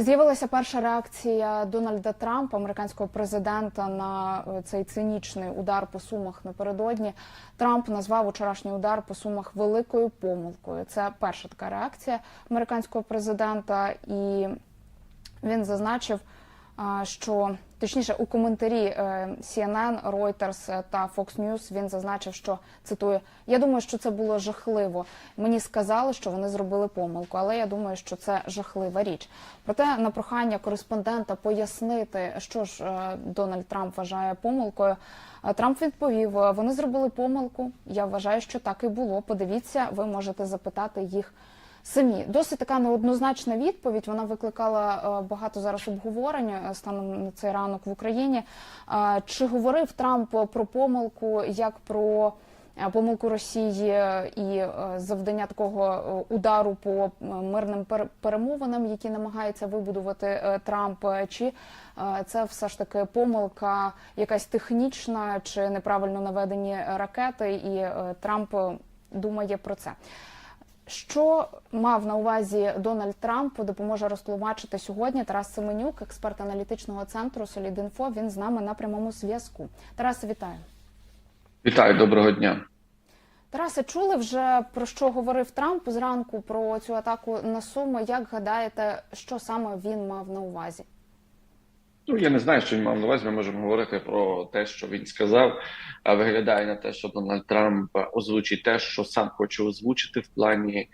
З'явилася перша реакція Дональда Трампа, американського президента, на е, цей цинічний удар по сумах напередодні. Трамп назвав вчорашній удар по сумах великою помилкою. Це перша така реакція американського президента, і він зазначив, що точніше у коментарі е, CNN, Reuters та Fox News він зазначив, що цитую: Я думаю, що це було жахливо. Мені сказали, що вони зробили помилку, але я думаю, що це жахлива річ. Проте на прохання кореспондента пояснити, що ж е, Дональд Трамп вважає помилкою. е, Трамп відповів: «Е, вони зробили помилку. Я вважаю, що так і було. Подивіться, ви можете запитати їх самі. Досить така неоднозначна відповідь. Вона викликала е, багато зараз обговорення е, станом на цей ранок в Україні. Е, Чи говорив Трамп про помилку як про помилку Росії і завдання такого удару по мирним пер- перемовинам, які намагається вибудувати Трамп? Чи це все ж таки помилка якась технічна чи неправильно наведені ракети, і Трамп думає про це? Що мав на увазі Дональд Трамп, допоможе розтлумачити сьогодні Тарас Семенюк, експерт аналітичного центру Солідінфо. Він з нами на прямому зв'язку. Тарасе, вітаю. Вітаю, доброго дня. Тарасе, чули вже про що говорив Трамп зранку про цю атаку на Суми? Як гадаєте, що саме він мав на увазі? Ну я не знаю, що він мав на увазі. Ми можемо говорити про те, що він сказав. А виглядає на те, що Дональд Трамп озвучить те, що сам хоче озвучити в плані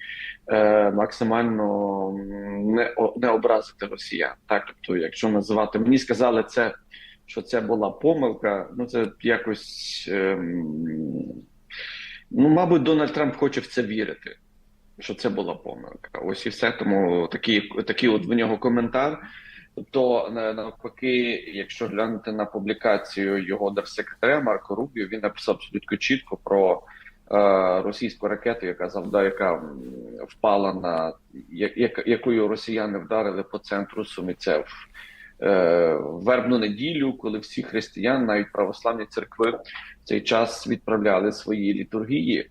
е, максимально не, не образити росіян. Так, тобто, якщо називати мені сказали це, що це була помилка, ну це якось ем, ну, мабуть, Дональд Трамп хоче в це вірити. Що це була помилка. Ось і все. Тому такий, такий от в нього коментар. Тобто, навпаки, якщо глянути на публікацію його держсекретаря Марко Рубіо, він написав абсолютно чітко про е, російську ракету, яка завда, яка впала на я- якою росіяни вдарили по центру Сумі. Це е, вербну неділю, коли всі християни, навіть православні церкви, в цей час відправляли свої літургії.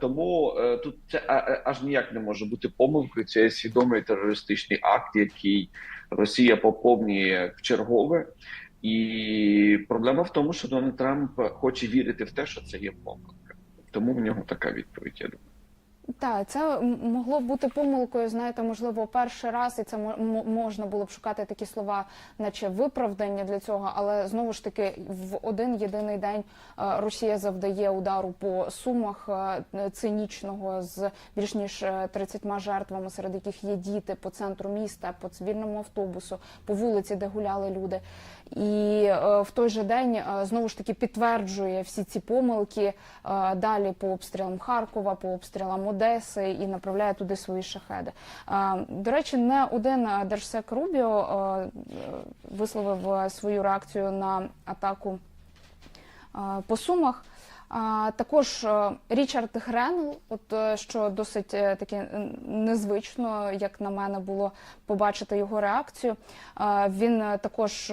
Тому е, тут це а- аж ніяк не може бути помилкою. Це свідомий терористичний акт, який Росія поповнює в чергове. І проблема в тому, що Дональд Трамп хоче вірити в те, що це є помилка. Тому в нього така відповідь. Я думаю. Так, це могло бути помилкою, знаєте, можливо, перший раз, і це мо- можна було б шукати такі слова, наче виправдання для цього. Але знову ж таки, в один єдиний день е, Росія завдає удару по сумах е, цинічного з більш ніж е, 30 жертвами, серед яких є діти по центру міста, по цивільному автобусу, по вулиці, де гуляли люди. І е, в той же день е, знову ж таки підтверджує всі ці помилки е, далі по обстрілам Харкова, по обстрілам Одеси і направляє туди свої шахеди. До речі, не один держсек Рубіо висловив свою реакцію на атаку по сумах. Також Річард Гренл, от що досить е, таки м, незвично, як на мене, було побачити його реакцію. Він також.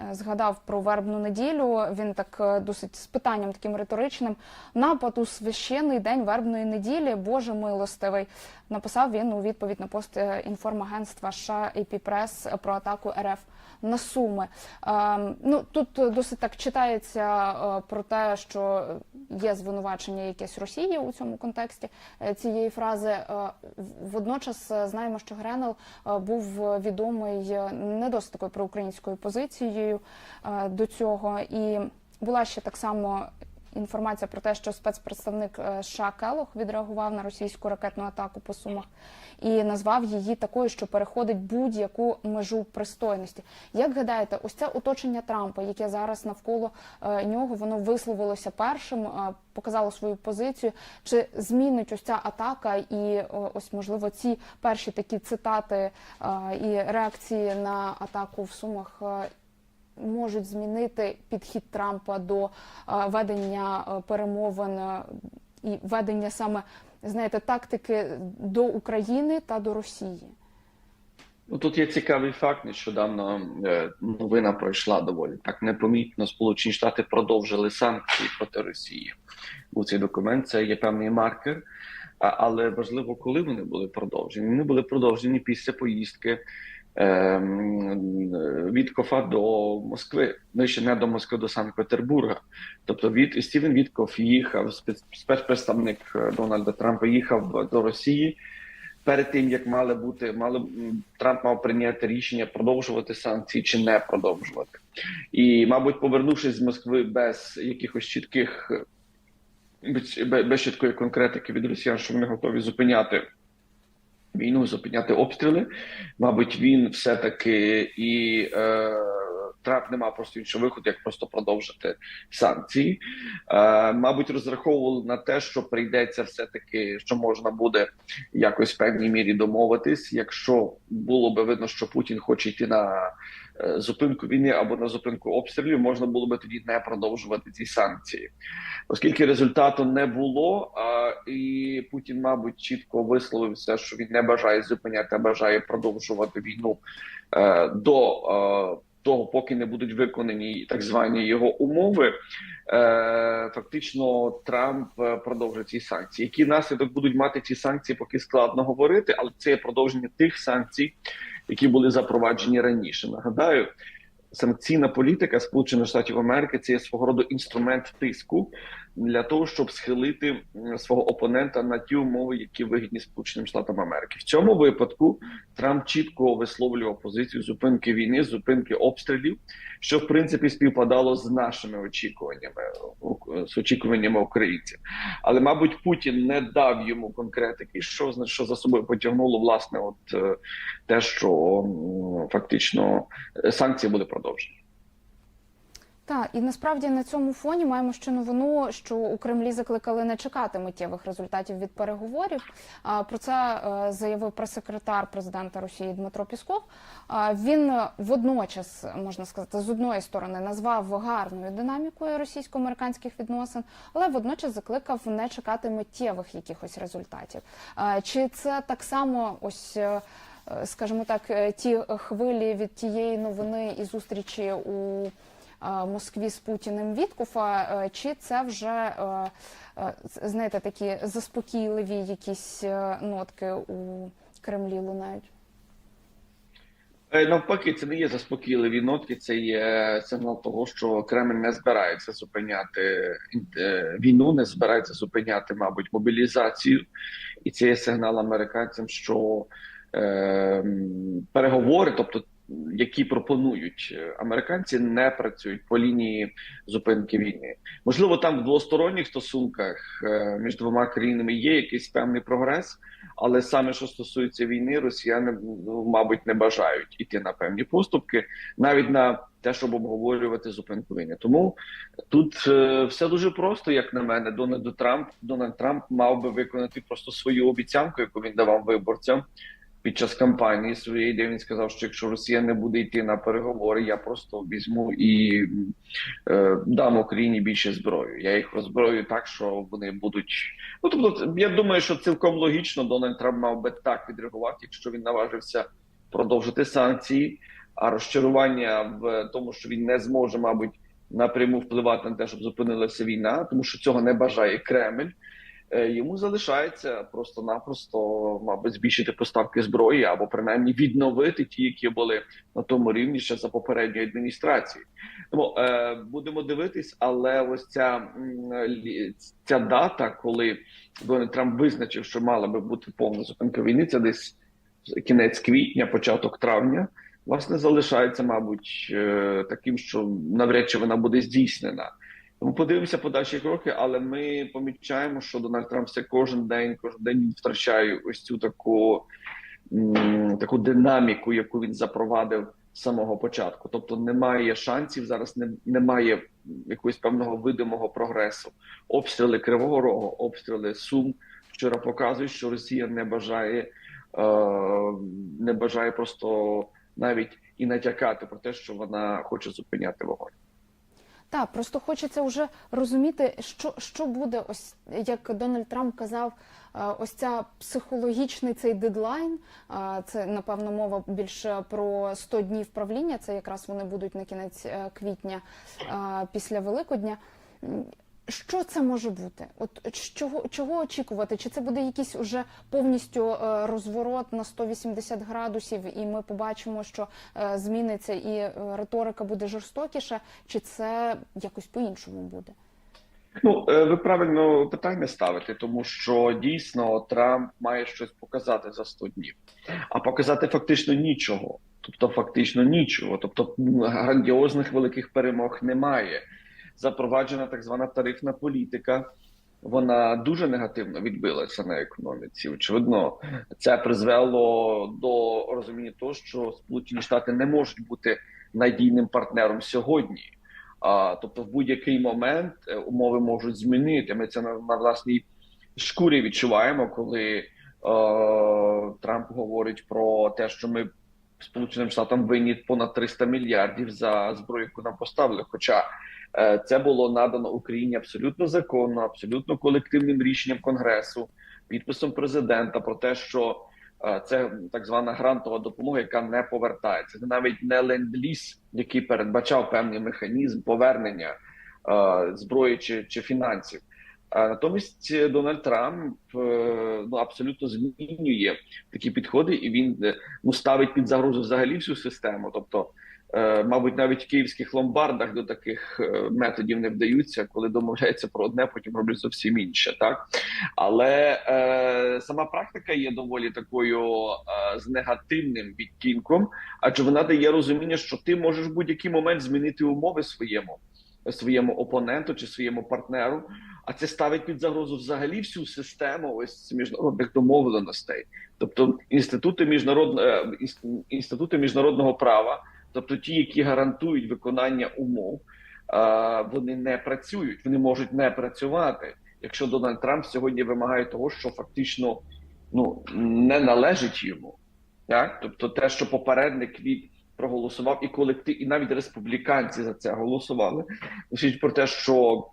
Е, Згадав про вербну неділю. Він так е, досить з питанням таким риторичним. Напад у священний день вербної неділі, Боже милостивий. Написав він у відповідь на пост е, інформагентства США AP Press про атаку РФ на Суми. Ем, ну тут досить так читається про те, що є звинувачення якесь Росії у цьому контексті цієї фрази. Водночас знаємо, що Гренел був відомий не досить такою проукраїнською позицією е, до цього, і була ще так само. Інформація про те, що спецпредставник е, США Келох відреагував на російську ракетну атаку по сумах і назвав її такою, що переходить будь-яку межу пристойності. Як гадаєте, ось це оточення Трампа, яке зараз навколо е, нього, воно висловилося першим, показало свою позицію. Чи змінить ось ця атака і ось можливо ці перші такі цитати і реакції на атаку в сумах? Можуть змінити підхід Трампа до е, ведення е, перемовин е, і ведення саме знаєте тактики до України та до Росії. Ну тут є цікавий факт. Нещодавно новина пройшла доволі так непомітно. Сполучені Штати продовжили санкції проти Росії. Був цей документ. Це є певний маркер. Але важливо, коли вони були продовжені. Вони були продовжені після поїздки від Кофа до Москви. Ну, ще не до Москви, до Санкт-Петербурга. Тобто від Стівен Вітков їхав, спец- спецпредставник е, Дональда Трампа їхав до Росії. Перед тим як мали бути, мали Трамп мав прийняти рішення продовжувати санкції чи не продовжувати, і мабуть, повернувшись з Москви без якихось чітких е, без чіткої конкретики від росіян, що вони готові зупиняти війну, зупиняти обстріли. Мабуть, він все-таки і е, Трамп не мав просто іншого виходу, як просто продовжити санкції. Е, мабуть, розраховували на те, що прийдеться все-таки, що можна буде якось в певній мірі домовитись, якщо було би видно, що Путін хоче йти на зупинку війни або на зупинку обстрілів, можна було би тоді не продовжувати ці санкції, оскільки результату не було. І Путін, мабуть, чітко висловився, що він не бажає зупиняти, а бажає продовжувати війну е, до е, того, поки не будуть виконані так звані його умови. Е, фактично, Трамп е, продовжить ці санкції. Які наслідок будуть мати ці санкції, поки складно говорити, але це є продовження тих санкцій, які були запроваджені раніше. Нагадаю, санкційна політика Сполучених Штатів Америки це є свого роду інструмент тиску для того, щоб схилити свого опонента на ті умови, які вигідні Сполученим Штатам Америки. В цьому випадку Трамп чітко висловлював позицію зупинки війни, зупинки обстрілів, що в принципі співпадало з нашими очікуваннями, з очікуваннями українців. Але, мабуть, Путін не дав йому конкретики, що що за собою потягнуло власне, от е, те, що фактично е, санкції були продовжені. Так, і насправді на цьому фоні маємо ще новину, що у Кремлі закликали не чекати миттєвих результатів від переговорів. Про це е, заявив прес-секретар президента Росії Дмитро Пісков. Він водночас можна сказати, з одної сторони назвав гарною динамікою російсько-американських відносин, але водночас закликав не чекати миттєвих якихось результатів. Чи це так само ось? е, Скажімо так, е, ті хвилі від тієї новини і зустрічі у Москві з Путіним Віткофа, е, чи це вже е, е, знаєте такі заспокійливі якісь е, нотки у Кремлі лунають? Е, Навпаки, це не є заспокійливі нотки, це є сигнал того, що Кремль не збирається зупиняти е, війну, не збирається зупиняти, мабуть, мобілізацію, і це є сигнал американцям, що е, переговори, тобто які пропонують американці, не працюють по лінії зупинки війни. Можливо, там в двосторонніх стосунках е, між двома країнами є якийсь певний прогрес. Але саме що стосується війни, росіяни ну, мабуть не бажають іти на певні поступки, навіть на те, щоб обговорювати зупинку війни. Тому тут е, все дуже просто, як на мене. Дональд Трамп Дональд Трамп мав би виконати просто свою обіцянку, яку він давав виборцям під час кампанії своєї, де він сказав, що якщо Росія не буде йти на переговори, я просто візьму і е, дам Україні більше зброї. Я їх роззброю так, що вони будуть. Ну тобто, я думаю, що цілком логічно Дональд Трамп мав би так відреагувати, якщо він наважився продовжити санкції. А розчарування в тому, що він не зможе, мабуть, напряму впливати на те, щоб зупинилася війна, тому що цього не бажає Кремль. Е, Йому залишається просто-напросто, мабуть, збільшити поставки зброї або принаймні відновити ті, які були на тому рівні ще за попередньої адміністрації. Тому е, будемо дивитись, але ось ця, ця дата, коли Дональд Трамп визначив, що мала би бути повна зупинка війни, це десь кінець квітня, початок травня. Власне, залишається, мабуть, е, таким, що навряд чи вона буде здійснена. Тому подивимося подальші кроки, але ми помічаємо, що Дональд Трамп все кожен день, кожен день втрачає ось цю таку, таку динаміку, яку він запровадив з самого початку. Тобто немає шансів зараз, не, немає якогось певного видимого прогресу. Обстріли Кривого Рогу, обстріли Сум вчора показують, що Росія не бажає, е, не бажає просто навіть і натякати про те, що вона хоче зупиняти вогонь. Так, просто хочеться вже розуміти, що, що буде, ось як Дональд Трамп казав, е, ось ця психологічний цей дедлайн. е, Це напевно мова більше про 100 днів правління. Це якраз вони будуть на кінець е, квітня після Великодня. Що це може бути? От чого, чого очікувати? Чи це буде якийсь уже повністю е, розворот на 180 градусів, і ми побачимо, що е, зміниться і е, риторика буде жорстокіша, чи це якось по-іншому буде? Ну, е, ви правильно питання ставите, тому що дійсно Трамп має щось показати за 100 днів, а показати фактично нічого. Тобто, фактично нічого. Тобто грандіозних великих перемог немає. Запроваджена так звана тарифна політика. Вона дуже негативно відбилася на економіці. Очевидно, це призвело до розуміння того, що Сполучені Штати не можуть бути надійним партнером сьогодні. А, тобто, в будь-який момент е, умови можуть змінити. Ми це на, на власній шкурі відчуваємо, коли е, Трамп говорить про те, що ми Сполученим Штатам винні понад 300 мільярдів за зброю, яку нам поставили. Хоча це було надано Україні абсолютно законно, абсолютно колективним рішенням Конгресу, підписом президента про те, що е, це так звана грантова допомога, яка не повертається. Це навіть не ленд-ліз, який передбачав певний механізм повернення е, зброї чи, чи фінансів. Натомість е, Дональд Трамп е, ну абсолютно змінює такі підходи, і він е, ну ставить під загрозу взагалі всю систему. Тобто, е, мабуть, навіть в київських ломбардах до таких е, методів не вдаються, коли домовляються про одне, потім роблять зовсім інше. Так але е, сама практика є доволі такою е, з негативним відтінком, адже вона дає розуміння, що ти можеш в будь-який момент змінити умови своєму своєму опоненту чи своєму партнеру. А це ставить під загрозу взагалі всю систему ось міжнародних домовленостей, тобто інститути міжнародного інститути міжнародного права, тобто ті, які гарантують виконання умов, вони не працюють, вони можуть не працювати. Якщо Дональд Трамп сьогодні вимагає того, що фактично ну не належить йому, так тобто те, що попередник від проголосував і колектив, і навіть республіканці за це голосували. Свідчить про те, що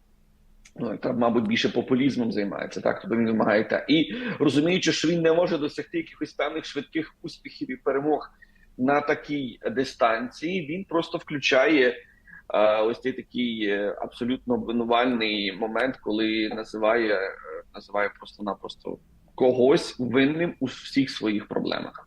ну там, мабуть, більше популізмом займається, так тобто він вимагає те. І розуміючи, що він не може досягти якихось певних швидких успіхів і перемог на такій дистанції, він просто включає. е, Ось цей такий е, абсолютно обвинувальний момент, коли називає, е, називає просто-напросто когось винним у всіх своїх проблемах.